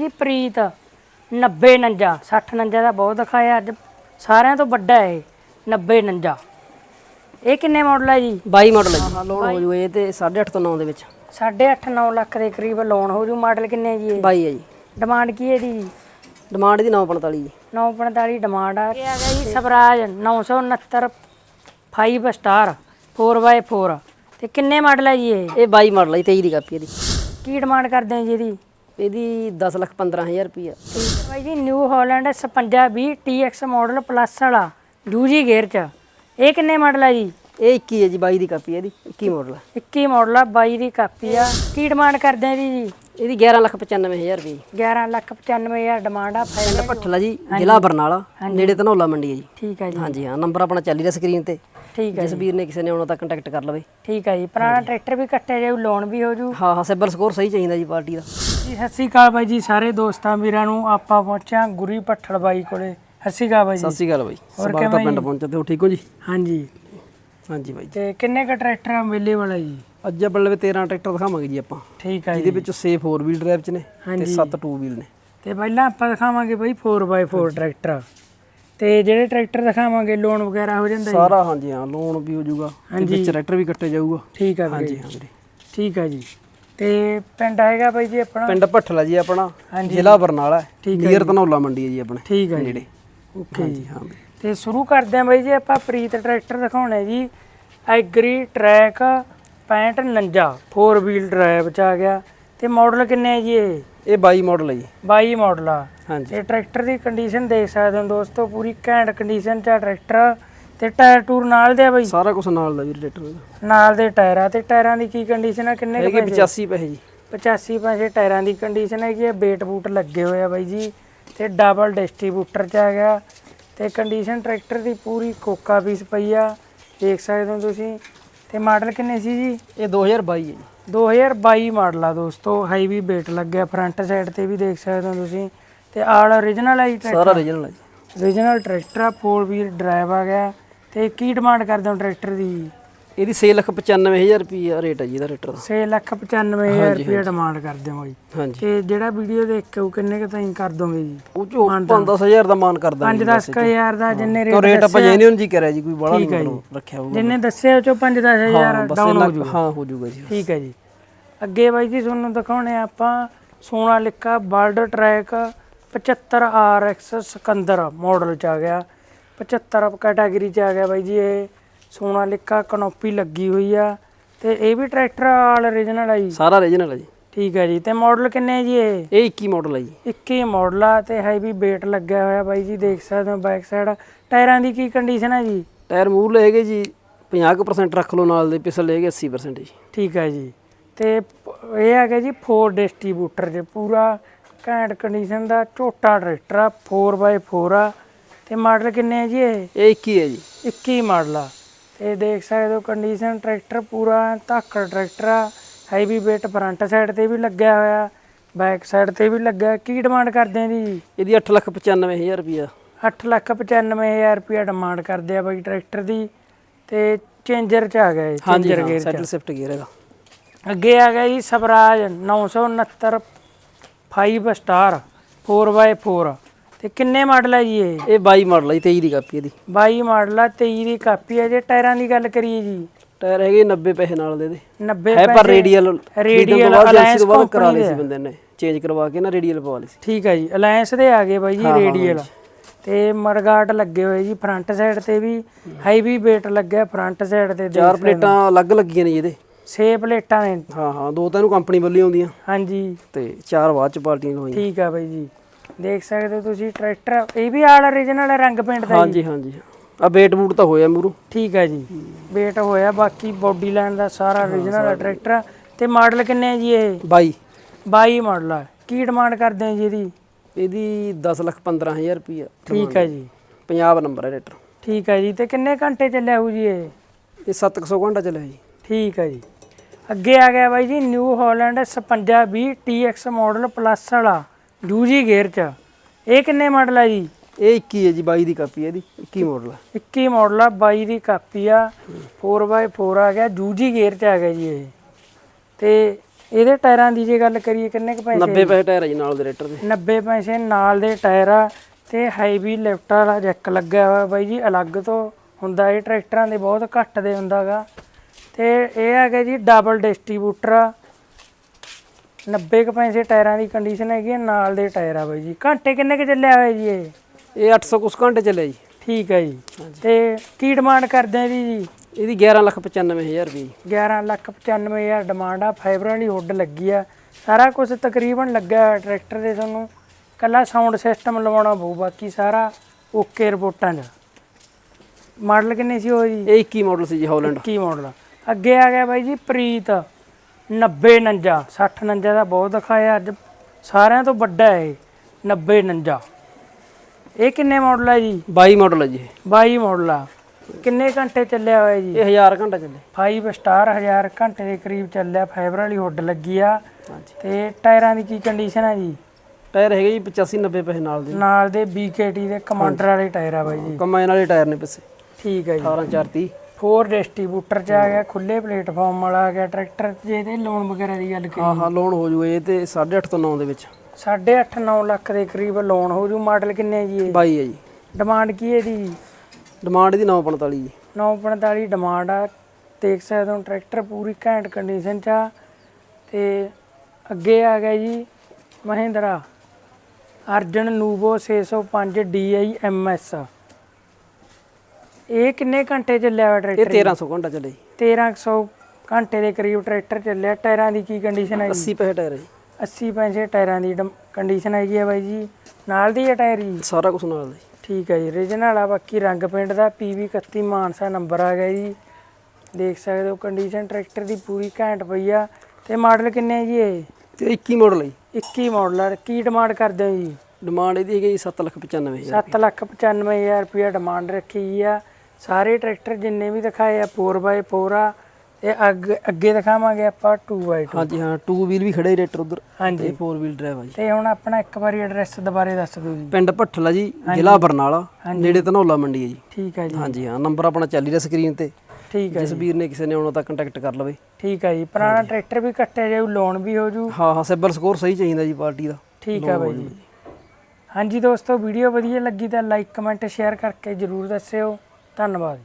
ਜੀ ਪ੍ਰੀਤ 90 49 60 49 ਦਾ ਬਹੁਤ ਦਿਖਾਇਆ ਅੱਜ। ਸਾਰਿਆਂ ਤੋਂ ਵੱਡਾ ਹੈ ਇਹ, 90 49 ਇਹ ਕਿੰਨੇ ਮਾਡਲ ਹੈ ਜੀ? 22 ਮਾਡਲ ਹੈ ਜੀ। ਲੋਨ ਹੋ ਜੂ ਇਹ ਤੇ 8.5 ਤੋਂ 9 ਦੇ ਵਿੱਚ। 8.5 9 ਲੱਖ ਦੇ ਕਰੀਬ ਲੋਨ ਹੋ ਜੂ। ਮਾਡਲ ਕਿੰਨੇ ਜੀ ਇਹ? 22 ਹੈ ਜੀ। ਡਿਮਾਂਡ ਕੀ ਹੈ ਇਹਦੀ? ਜੀ ਡਿਮਾਂਡ ਦੀ 945 ਜੀ। 945 ਡਿਮਾਂਡ ਆ। ਇਹ ਆ ਗਿਆ ਜੀ ਸਵਰਾਜ 969 5 ਸਟਾਰ 4x4 ਤੇ ਕਿੰਨੇ ਮਾਡਲ ਹੈ ਜੀ ਇਹ? ਇਹ 22 ਮਾਡਲ ਹੈ ਜੀ, 23 ਦੀ ਕਾਪੀ ਇਹਦੀ। ਕੀ ਡਿਮਾਂਡ ਕਰਦੇ ਹੋ ਜੀ ਇਹਦੀ? ਇਹਦੀ 10 ਲੱਖ 15000 ਰੁਪਈਆ। ਬਾਈ ਜੀ New Holland 5620 TX model plus ਵਾਲਾ ਦੂਜੀ ਗੇਅਰ ਚ। ਇਹ ਕਿੰਨੇ ਮਾਡਲ ਹੈ ਜੀ? ਇਹ 21 ਹੈ ਜੀ 22 ਦੀ ਕਾਪੀ ਹੈ ਇਹਦੀ 21 ਮਾਡਲ ਹੈ 21 ਮਾਡਲ ਆ 22 ਦੀ ਕਾਪੀ ਆ। ਕੀ ਡਿਮਾਂਡ ਕਰਦੇ ਆ ਇਹਦੀ ਜੀ? ਇਹਦੀ 11 ਲੱਖ 95000 ਰੁਪਏ ਜੀ। 11 ਲੱਖ 95000 ਡਿਮਾਂਡ ਆ ਪਿੰਡ ਭੱਠਲਾ ਜੀ ਜ਼ਿਲ੍ਹਾ ਬਰਨਾਲਾ ਨੇੜੇ ਧਨੌਲਾ ਮੰਡੀ ਹੈ ਜੀ। ਠੀਕ ਹੈ ਜੀ। ਹਾਂਜੀ ਹਾਂ ਨੰਬਰ ਆਪਣਾ ਚੱਲ ਰਿਹਾ ਸਕਰੀਨ ਤੇ। ਠੀਕ ਹੈ ਜਿਸ ਵੀਰ ਨੇ ਕਿਸੇ ਨੇ ਆਉਣਾ ਤਾਂ ਕੰਟੈਕਟ ਕਰ ਲਵੇ। ਠੀਕ ਹੈ ਜੀ ਪੁਰਾਣਾ ਟਰੈਕਟਰ ਵੀ ਕੱਟਿਆ ਜਾਊ ਲੋਨ ਵੀ ਹੋ ਜੂ ਹਾਂ ਹਾਂ ਸਿਬਲ ਸਕੋਰ ਸਹੀ ਚਾਹੀਦਾ ਜੀ ਪਾਰਟੀ ਦਾ। ਜੀ ਸਤਿ ਸ਼੍ਰੀ ਅਕਾਲ ਬਾਈ ਜੀ ਸਾਰੇ ਦੋਸਤਾਂ ਵੀਰਾਂ ਨੂੰ ਆਪਾਂ ਪਹੁੰਚਿਆ ਗੁਰੀ ਪੱਠਲ ਬਾਈ ਕੋਲੇ। ਸਤਿ ਸ਼੍ਰੀ ਅਕਾਲ ਬਾਈ ਜੀ। ਸਤਿ ਸ਼੍ਰੀ ਅਕਾਲ ਬਾਈ। ਹੋਰ ਸਵਾਗਤ ਹੈ ਪਿੰਡ ਪਹੁੰਚੇ ਤੇ ਹੋ ਠੀਕ ਹੋ ਜੀ? ਹਾਂਜੀ। ਹਾਂਜੀ ਬਾਈ ਤੇ ਕਿੰਨੇ ਕ ਟਰੈਕਟਰ ਅਵੇਲੇਬਲ ਹੈ ਜੀ? ਅੱਜ ਆਪਾਂ ਲਵੇ 13 ਟਰੈਕਟਰ ਦਿਖਾਵਾਂਗੇ ਜੀ ਆਪਾਂ। ਠੀਕ ਹੈ ਜਿਹਦੇ ਜੀ। ਵਿੱਚ 6 4 ਵੀਲ ਡਰਾਈਵ ਚ ਨੇ ਤੇ ਹਾਂਜੀ। 7 2 ਵੀਲ ਨੇ। ਤੇ ਪਹਿਲਾਂ ਆਪਾਂ ਦਿਖਾਵਾਂਗੇ ਬਾਈ 4x4 ਟਰੈਕਟਰ ਤੇ ਜਿਹੜੇ ਟਰੈਕਟਰ ਦਿਖਾਵਾਂਗੇ ਲੋਨ ਵਗੈਰਾ ਹੋ ਜਾਂਦਾ ਜੀ? ਸਾਰਾ ਹਾਂਜੀ ਹਾਂ ਲੋਨ ਵੀ ਹੋ ਜਾਊਗਾ ਤੇ ਹਾਂਜੀ। ਵਿੱਚ ਟਰੈਕਟਰ ਵੀ ਕੱਟੇ ਜਾਊਗਾ। ਠੀਕ ਹੈ ਹਾਂਜੀ ਵੀਰੇ। ਹਾਂ ਵੀਰੇ ਠੀਕ ਹੈ ਜੀ। ਤੇ ਪਿੰਡ ਹੈਗਾ ਬਾਈ ਜੀ ਆਪਣਾ? ਪਿੰਡ ਭੱਠਲਾ ਜੀ ਆਪਣਾ ਹਾਂਜੀ। ਜ਼ਿਲ੍ਹਾ ਬਰਨਾਲਾ ਠੀਕ ਹੈ ਨੀਅਰ ਧਨੌਲਾ ਮੰਡੀ ਹੈ ਜੀ ਆਪਣੇ ਠੀਕ ਹੈ ਜੀ। ਨੇੜੇ। ਓਕੇ ਜੀ। ਹਾਂਜੀ ਹਾਂ। ਵੀਰੇ ਤੇ ਸ਼ੁਰੂ ਕਰਦੇ ਹਾਂ ਬਾਈ ਜੀ ਆਪਾਂ ਪ੍ਰੀਤ ਟਰੈਕਟਰ ਦਿਖਾਉਣਾ ਜੀ। ਐਗਰੀ ਟਰੈਕ 6549 4 ਵੀਲ ਡਰਾਈਵ ਚ ਆ ਗਿਆ। ਤੇ ਮਾਡਲ ਕਿੰਨੇ ਹੈ ਜੀ ਇਹ? ਇਹ 22 ਮਾਡਲ ਹੈ ਜੀ। 22 ਮਾਡਲ ਆ। ਹਾਂਜੀ। ਤੇ ਟਰੈਕਟਰ ਦੀ ਕੰਡੀਸ਼ਨ ਦੇਖ ਸਕਦੇ ਹੋ ਦੋਸਤੋ ਪੂਰੀ ਘੈਂਟ ਕੰਡੀਸ਼ਨ ਚ ਆ ਟਰੈਕਟਰ ਤੇ ਟਾਇਰ ਟੂਰ ਨਾਲ ਦੇ ਆ ਬਾਈ? ਸਾਰਾ ਕੁਝ ਨਾਲ ਦਾ ਵੀਰੇ ਟਰੈਕਟਰ ਨਾਲ ਦੇ ਟਾਇਰ ਆ। ਤੇ ਟਾਇਰਾਂ ਦੀ ਕੀ ਕੰਡੀਸ਼ਨ ਆ? ਕਿੰਨੇ ਹੈਗੇ ਪੈਸੇ? 85 ਪੈਸੇ ਜੀ। 85 ਪੈਸੇ ਟਾਇਰਾਂ ਦੀ ਕੰਡੀਸ਼ਨ ਹੈਗੀ ਹੈ ਬੇਟ ਬੂਟ ਲੱਗੇ ਹੋਏ ਆ ਬਾਈ ਜੀ। ਤੇ ਡਬਲ ਡਿਸਟ੍ਰੀਬਿਊਟਰ ਚ ਆ ਗਿਆ। ਤੇ ਕੰਡੀਸ਼ਨ ਟਰੈਕਟਰ ਦੀ ਪੂਰੀ ਕੋਕਾ ਪੀਸ ਪਈ ਆ। ਦੇਖ ਸਕਦੇ ਹੋ ਤੁਸੀਂ। ਤੇ ਮਾਡਲ ਕਿੰਨੇ ਸੀ ਜੀ? ਇਹ 2022 ਹੈ ਜੀ। 2022 ਮਾਡਲ ਆ ਦੋਸਤੋ ਹਾਈਵੀ ਬੇਟ ਲੱਗਿਆ ਫਰੰਟ ਸਾਈਡ ਤੇ ਵੀ ਦੇਖ ਸਕਦੇ ਹੋ ਤੁਸੀਂ। ਤੇ ਆਲ origignal ਆ ਜੀ ਟਰੈਕਟਰ ਸਾਰਾ ਰੀਜਨਲ ਹੈ ਜੀ। Origignal ਟਰੈਕਟਰ ਆ 4 ਵੀਲ ਡਰਾਈਵ ਆ ਗਿਆ। ਤੇ ਕੀ ਡਿਮਾਂਡ ਕਰਦੇ ਹੋ ਟਰੈਕਟਰ ਦੀ? ਇਹਦੀ 6,95,000 ਰੁਪਏ ਰੇਟ ਹੈ ਜੀ ਇਹਦਾ ਟਰੈਕਟਰ ਦਾ। 695000 ਰੁਪਏ ਡਿਮਾਂਡ ਕਰਦੇ ਹੋ ਜੀ ਹਾਂਜੀ। ਤੇ ਜਿਹੜਾ ਵੀਡੀਓ ਦੇਖ ਕਿੰਨੇ ਕੁ ਤਾਈਂ ਕਰ ਦੋਗੇ ਜੀ? ਉਹ ਚੋਂ 5-10000 ਦਾ ਮਾਨ ਕਰਦਾ ਜੀ 5-10000 ਦਾ ਜਿੰਨੇ ਤਾਂ ਰੇਟ ਰੇਟ ਆਪਾਂ ਜੈਨੂਨ ਜੀ ਕਰਿਆ ਜੀ ਕੋਈ ਬੜਾ ਨਹੀਂ ਰੱਖਿਆ ਹੋਊਗਾ। ਜਿੰਨੇ ਦੱਸਿਆ ਉਹ ਚੋਂ 5-10000 ਬਸ ਡਾਊਨ ਹੋ ਲੱਖ- ਜੂ ਹਾਂ ਹੋ ਜਾਊਗਾ ਜੀ। ਠੀਕ ਹੈ ਜੀ। ਅੱਗੇ ਬਾਈ ਜੀ ਤੁਹਾਨੂੰ ਦਿਖਾਉਣੇ ਆਪਾਂ Sonalika world track 75 RX Sikander model ਚ ਆ ਗਿਆ। 75 ਕੈਟਾਗਰੀ ਚ ਆ ਗਿਆ ਬਾਈ ਜੀ ਇਹ। ਸੋਨਾ ਲਿਕਾ ਕਨੋਪੀ ਲੱਗੀ ਹੋਈ ਆ ਤੇ ਇਹ ਵੀ ਟਰੈਕਟਰ ਆਲ origignal ਆ ਜੀ। ਸਾਰਾ ਰੀਜਨਲ ਹੈ ਜੀ। ਠੀਕ ਹੈ ਜੀ ਤੇ ਮਾਡਲ ਕਿੰਨੇ ਹੈ ਜੀ ਇਹ? ਇਹ 21 ਮਾਡਲ ਹੈ ਜੀ। 21 ਮਾਡਲ ਆ ਤੇ ਹੈਵੀ weight ਲੱਗਿਆ ਹੋਇਆ ਬਾਈ ਜੀ ਦੇਖ ਸਕਦੇ ਹੋ ਬੈਕ ਸਾਈਡ ਟਾਇਰਾਂ ਦੀ ਕੀ ਕੰਡੀਸ਼ਨ ਹੈ ਜੀ? ਟਾਇਰ ਮੂਰ ਹੈਗੇ ਜੀ 50% ਰੱਖ ਲਓ ਨਾਲ ਦੇ ਪਿਛਲੇ ਹੈਗੇ 80% ਜੀ। ਠੀਕ ਹੈ ਜੀ ਤੇ ਇਹ ਹੈਗਾ ਜੀ 4 ਡਿਸਟ੍ਰੀਬਿਊਟਰ ਜੇ ਪੂਰਾ। ਘੈਂਟ ਕੰਡੀਸ਼ਨ ਦਾ ਝੋਟਾ ਟਰੈਕਟਰ ਆ 4x4 ਆ। ਤੇ ਮਾਡਲ ਕਿੰਨੇ ਹੈ ਜੀ ਇਹ? ਇਹ 21 ਹੈ ਜੀ। 21 ਮਾਡਲ ਆ। ਤੇ ਦੇਖ ਸਕਦੇ ਹੋ ਕੰਡੀਸ਼ਨ ਟਰੈਕਟਰ ਪੂਰਾ ਧਾਕੜ ਟਰੈਕਟਰ ਆ। ਹੈਵੀ weight ਫਰੰਟ ਸਾਈਡ ਤੇ ਵੀ ਲੱਗਿਆ ਹੋਇਆ ਬੈਕ ਸਾਈਡ ਤੇ ਵੀ ਲੱਗਾ ਕੀ ਡਿਮਾਂਡ ਕਰਦੇ ਆ ਜੀ? ਇਹਦੀ 8,95,000 ਰੁਪਏ ਅੱਠ ਲੱਖ ਪਚਾਨਵੇਂ ਹਜ਼ਾਰ ਰੁਪਇਆ ਡਿਮਾਂਡ ਕਰਦੇ ਆ ਬਾਈ ਟਰੈਕਟਰ ਦੀ। ਤੇ ਚੇਂਜਰ ਚ ਆ ਗਿਆ ਹਾਂਜੀ changer gear settle shift gear ਹੈਗਾ। ਅੱਗੇ ਆ ਗਿਆ ਜੀ ਸਵਰਾਜ 969 5 ਸਟਾਰ 4x4 ਤੇ ਕਿੰਨੇ ਮਾਡਲ ਹੈ ਜੀ ਇਹ? ਇਹ 22 ਮਾਡਲ ਹੈ ਜੀ 23 ਦੀ ਕਾਪੀ ਇਹਦੀ। 22 ਮਾਡਲ ਆ 23 ਦੀ ਕਾਪੀ ਹੈ ਜੇ ਟਾਇਰਾਂ ਦੀ ਗੱਲ ਕਰੀਏ ਜੀ। ਟਾਇਰ ਹੈਗੇ 90 ਪੈਸੇ ਨਾਲ ਦੇ ਦੇ 90 ਹੈ ਪਰ ਰੇਡੀਅਲ Radial ਤੋਂ Alliance ਬਾਅਦ ਕਰਾ ਲਈ ਸੀ। ਬੰਦੇ ਨੇ। ਚੇਂਜ ਕਰਵਾ ਕੇ ਨਾ ਰੇਡੀਅਲ ਪਵਾ ਲਈ ਸੀ। ਠੀਕ ਹੈ ਜੀ ਅਲਾਈਅੰਸ ਦੇ ਆ ਗਏ ਬਾਈ ਜੀ ਰੇਡੀਅਲ ਤੇ ਮਰਗਾਟ ਲੱਗੇ ਹੋਏ ਜੀ ਫਰੰਟ ਸਾਈਡ ਤੇ ਵੀ ਹੈਵੀ weight ਲੱਗਿਆ ਫਰੰਟ ਸਾਈਡ ਤੇ ਚਾਰ ਪਲੇਟਾਂ ਅਲੱਗ ਲੱਗੀਆਂ ਨੇ ਜੀ ਇਹਦੇ। 6 ਪਲੇਟਾਂ ਨੇ। ਹਾਂ ਹਾਂ ਦੋ ਤਾਂ ਇਹਨੂੰ ਕੰਪਨੀ ਵੱਲੋਂ ਹੀ ਆਉਂਦੀਆਂ। ਹਾਂਜੀ। ਤੇ ਚਾਰ ਬਾਅਦ ਚ ਪਾਰਟੀਆਂ ਲਵਾਈਆਂ ਠੀਕ ਆ ਬਾਈ ਜੀ। ਦੇਖ ਸਕਦੇ ਹੋ ਤੁਸੀਂ ਟਰੈਕਟਰ ਇਹ ਵੀ ਆਲ origignal ਰੰਗ ਪੇਂਟ ਦਾ ਜੀ ਹਾਂਜੀ ਹਾਂਜੀ। ਆ ਬੇਟ ਬੂਟ ਤਾਂ ਹੋਇਆ ਮੂਰੂ ਠੀਕ ਹੈ ਜੀ। ਵੇਟ ਹੋਇਆ ਬਾਕੀ ਬੋਡੀ ਲਾਈਨ ਦਾ ਸਾਰਾ ਆ ਟਰੈਕਟਰ। ਤੇ ਮਾਡਲ ਕਿੰਨੇ ਹੈ ਜੀ ਇਹ? 22 22 ਮਾਡਲ ਆ। ਕੀ ਡਿਮਾਂਡ ਕਰਦੇ ਆ ਜੀ ਇਹਦੀ? ਇਹਦੀ 10 ਲੱਖ 15000 ਰੁਪਏ ਠੀਕ ਹੈ ਜੀ। ਪੰਜਾਬ ਨੰਬਰ ਹੈ ਰੇਟਰ ਠੀਕ ਹੈ ਜੀ। ਤੇ ਕਿੰਨੇ ਘੰਟੇ ਚੱਲਿਆ ਹੋਊ ਜੀ ਇਹ? ਇਹ 700 ਘੰਟਾ ਚੱਲਿਆ ਜੀ। ਠੀਕ ਹੈ ਜੀ। ਅੱਗੇ ਆ ਗਿਆ ਬਾਈ ਜੀ New Holland 5620 TX model plus ਵਾਲਾ। ਦੂਜੀ ਗੇਅਰ ਚ। ਇਹ ਕਿੰਨੇ ਮਾਡਲ ਆ ਜੀ? ਇਹ 21 ਹੈ ਜੀ 22 ਦੀ ਕਾਪੀ ਹੈ ਇਹਦੀ। 21 ਮਾਡਲ ਹੈ 21 ਮਾਡਲ ਆ 22 ਦੀ ਕਾਪੀ ਆ। 4x4 ਆ ਗਿਆ। ਦੂਜੀ ਗੇਅਰ ਚ ਆ ਗਿਆ ਜੀ ਇਹ। ਤੇ ਇਹਦੇ ਟਾਇਰਾਂ ਦੀ ਜੇ ਗੱਲ ਕਰੀਏ ਕਿੰਨੇ ਕੁ ਪੈਸੇ 90 ਪੈਸੇ ਟਾਇਰ ਹੈ ਜੀ ਨਾਲ ਦੇ ਰੇਟਰ ਦੇ। 90 ਪੈਸੇ ਨਾਲ ਦੇ ਟਾਇਰ ਆ ਤੇ ਹੈਵੀ ਲਿਫਟ ਵਾਲਾ ਜੈਕ ਲੱਗਿਆ ਹੋਇਆ ਬਾਈ ਜੀ ਅਲੱਗ ਤੋਂ ਹੁੰਦਾ ਇਹ। ਟਰੈਕਟਰਾਂ ਦੇ ਬਹੁਤ ਘੱਟ ਦੇ ਹੁੰਦਾਗਾ। ਤੇ ਇਹ ਹੈਗਾ ਜੀ ਡਬਲ ਡਿਸਟ੍ਰੀਬਿਊਟਰ 90 ਕੁ ਪੈਸੇ ਟਾਇਰਾਂ ਦੀ ਕੰਡੀਸ਼ਨ ਹੈਗੀ ਆ, ਨਾਲ ਦੇ ਟਾਇਰ ਆ ਬਾਈ ਜੀ। ਘੰਟੇ ਕਿੰਨੇ ਕੁ ਚੱਲਿਆ ਹੋਇਆ ਜੀ ਇਹ? ਇਹ 800 ਕੁਸ ਘੰਟੇ ਚੱਲਿਆ ਜੀ। ਠੀਕ ਹੈ ਜੀ। ਤੇ ਕੀ ਡਿਮਾਂਡ ਕਰਦੇ ਆ ਇਹਦੀ ਜੀ? ਇਹਦੀ 11 ਲੱਖ 95000 ਰੁਪਏ ਜੀ। 11 ਲੱਖ 95 ਹਜ਼ਾਰ ਡਿਮਾਂਡ ਆ ਫਾਈਬਰ ਵਾਲੀ ਹੁੱਡ ਲੱਗੀ ਆ। ਸਾਰਾ ਕੁਝ ਤਕਰੀਬਨ ਹੋਇਆ ਟਰੈਕਟਰ ਦੇ ਤੁਹਾਨੂੰ। ਕੱਲਾ ਸਾਊਂਡ ਸਿਸਟਮ ਲਵਾਉਣਾ ਪਊ ਬਾਕੀ ਸਾਰਾ ਓਕੇ ਰਿਪੋਰਟਾਂ 'ਚ। ਮਾਡਲ ਕਿੰਨੇ ਸੀ ਉਹ ਜੀ? ਇਹ 21 ਮਾਡਲ ਸੀ ਜੀ ਹੌਲੈਂਡ ਕੀ ਮਾਡਲ ਅੱਗੇ ਆ ਗਿਆ ਬਾਈ ਜੀ ਪ੍ਰੀਤ। 90 49 60 49 ਦਾ ਬਹੁਤ ਦਿਖਾਇਆ ਅੱਜ। ਸਾਰਿਆਂ ਤੋਂ ਵੱਡਾ ਹੈ ਇਹ 90 49 ਇਹ ਕਿੰਨੇ ਮਾਡਲ ਹੈ ਜੀ? 22 ਮਾਡਲ ਹੈ ਜੀ। ਇਹ। 22 ਮਾਡਲ ਆ। ਕਿੰਨੇ ਘੰਟੇ ਚੱਲਿਆ ਹੋਇਆ ਜੀ? ਇਹ 1000 ਘੰਟਾ ਚੱਲੇ। 5 ਸਟਾਰ 1000 ਘੰਟੇ ਦੇ ਕਰੀਬ ਚੱਲਿਆ। ਫਾਈਬਰ ਵਾਲੀ ਹੁੱਡ ਲੱਗੀ ਆ। ਤੇ ਟਾਇਰਾਂ ਦੀ ਕੀ ਕੰਡੀਸ਼ਨ ਹੈ ਜੀ? ਟਾਇਰ ਹੈਗੇ ਜੀ 85 90 ਪੈਸੇ ਨਾਲ ਦੇ। ਨਾਲ ਦੇ BKT ਦੇ ਕਮਾਂਡਰ ਵਾਲੇ ਟਾਇਰ ਆ ਬਾਈ ਜੀ। ਕੰਬਾਈਨ ਵਾਲੇ ਟਾਇਰ ਨੇ ਪਿੱਛੇ ਠੀਕ ਹੈ ਜੀ। 18 430 ਫੋਰ ਡਿਸਟ੍ਰੀਬਿਊਟਰ ਚ ਆ ਗਿਆ ਖੁੱਲੇ ਪਲੇਟਫਾਰਮ ਵਾਲਾ ਆ ਗਿਆ ਟਰੈਕਟਰ ਜੇ ਇਹਦੇ ਲੋਨ ਵਗੈਰਾ ਦੀ ਗੱਲ ਹਾਂ ਹਾਂ ਲੋਨ ਹੋ ਜੂ ਇਹ ਤੇ 8.5 ਤੋਂ 9 ਦੇ ਵਿੱਚ। 8.5 9 ਲੱਖ ਦੇ ਕਰੀਬ ਲੋਨ ਹੋ ਜੂ ਮਾਡਲ ਕਿੰਨੇ ਜੀ ਇਹ? 22 ਹੈ ਜੀ। ਡਿਮਾਂਡ ਕੀ ਹੈ ਇਹਦੀ? ਡਿਮਾਂਡ ਇਹਦੀ 945 ਜੀ। 945 ਡਿਮਾਂਡ ਆ ਦੇਖ ਸਕਦੇ ਹੋ ਟਰੈਕਟਰ ਪੂਰੀ ਘੈਂਟ ਕੰਡੀਸ਼ਨ ਚ ਆ ਤੇ ਅੱਗੇ ਆ ਗਿਆ ਜੀ ਮਹਿੰਦਰਾ ਅਰਜਨ ਨੂਵੋ 605 DI MS ਇਹ ਕਿੰਨੇ ਘੰਟੇ ਚੱਲਿਆ ਇਹ ਟਰੈਕਟਰ 1300 ਘੰਟਾ ਚੱਲੇ। ਜੀ 1300 ਘੰਟੇ ਦੇ ਕਰੀਬ ਟਰੈਕਟਰ ਚੱਲਿਆ। ਟਾਇਰਾਂ ਦੀ ਕੀ ਕੰਡੀਸ਼ਨ ਹੈ ਜੀ 80 ਪੈਸੇ ਟਾਇਰ ਹੈ ਜੀ। 80 ਪੈਸੇ ਟਾਇਰਾਂ ਦੀ ਕੰਡੀਸ਼ਨ ਹੈਗੀ ਹੈ ਬਾਈ ਜੀ। ਨਾਲ ਦੀ ਹੈ ਟਾਇਰ ਜੀ? ਸਾਰਾ ਕੁਝ ਨਾਲ ਦਾ। ਜੀ ਠੀਕ ਹੈ ਜੀ ਰੀਜਨਲ ਆ। ਬਾਕੀ ਰੰਗ ਪਿੰਡ ਦਾ PV 31 ਮਾਨਸਾ ਨੰਬਰ ਆ ਗਿਆ ਜੀ। ਦੇਖ ਸਕਦੇ ਹੋ ਕੰਡੀਸ਼ਨ ਟਰੈਕਟਰ ਦੀ ਪੂਰੀ ਘੈਂਟ ਪਈ ਆ। ਤੇ ਮਾਡਲ ਕਿੰਨੇ ਆ ਜੀ ਇਹ? ਤੇ 21 ਮਾਡਲ ਹੈ ਜੀ। 21 ਮਾਡਲ ਆ। ਕੀ ਡਿਮਾਂਡ ਕਰਦੇ ਹੋ ਜੀ? ਡਿਮਾਂਡ ਇਹਦੀ ਹੈਗੀ 795000 7 ਲੱਖ 95000 ਰੁਪਇਆ ਡਿਮਾਂਡ ਰੱਖੀ ਆ। ਸਾਰੇ ਟਰੈਕਟਰ ਜਿੰਨੇ ਵੀ ਦਿਖਾਏ ਆ 4x4 ਆ ਇਹ ਅੱਗੇ ਅੱਗੇ ਦਿਖਾਵਾਂਗੇ ਆਪਾਂ 2x2 ਹਾਂਜੀ ਹਾਂ 2 ਵੀਲ ਵੀ ਖੜੇ ਰੇਟਰ ਉਧਰ ਹਾਂਜੀ। 4 ਵੀਲ ਡਰਾਈਵ ਆ ਜੀ। ਤੇ ਹੁਣ ਆਪਣਾ ਇੱਕ ਵਾਰੀ ਐਡਰੈਸ ਦੁਬਾਰੇ ਦੱਸ ਦਿਓ ਜੀ। ਪਿੰਡ ਭੱਠਲਾ ਜੀ ਜ਼ਿਲ੍ਹਾ ਬਰਨਾਲਾ ਨੇੜੇ ਧਨੌਲਾ ਮੰਡੀ ਹੈ ਜੀ। ਠੀਕ ਹੈ ਜੀ। ਹਾਂਜੀ ਹਾਂ ਨੰਬਰ ਆਪਣਾ ਚੱਲ ਹੀ ਰਿਹਾ ਸਕਰੀਨ ਤੇ। ਠੀਕ ਹੈ ਜਿਸ ਵੀਰ ਨੇ ਕਿਸੇ ਨੇ ਆਉਣਾ ਤਾਂ ਕੰਟੈਕਟ ਕਰ ਲਵੇ। ਠੀਕ ਹੈ ਜੀ ਪੁਰਾਣਾ ਟਰੈਕਟਰ ਵੀ ਕੱਟਿਆ ਜਾਊ ਲੋਨ ਵੀ ਹੋ ਜੂ ਹਾਂ ਹਾਂ ਸਿਬਲ ਸਕੋਰ ਸਹੀ ਚਾਹੀਦਾ ਜੀ ਪਾਰਟੀ ਦਾ। ਠੀਕ ਹੈ ਬਾਈ ਜੀ। ਹਾਂਜੀ ਦੋਸਤੋ ਵੀਡੀਓ ਵਧੀਆ ਲੱਗੀ ਤਾਂ ਲਾਈਕ ਕਮੈਂਟ ਸ਼ੇਅਰ ਕਰਕੇ ਜਰੂਰ ਦੱਸਿਓ। ਧੰਨਵਾਦ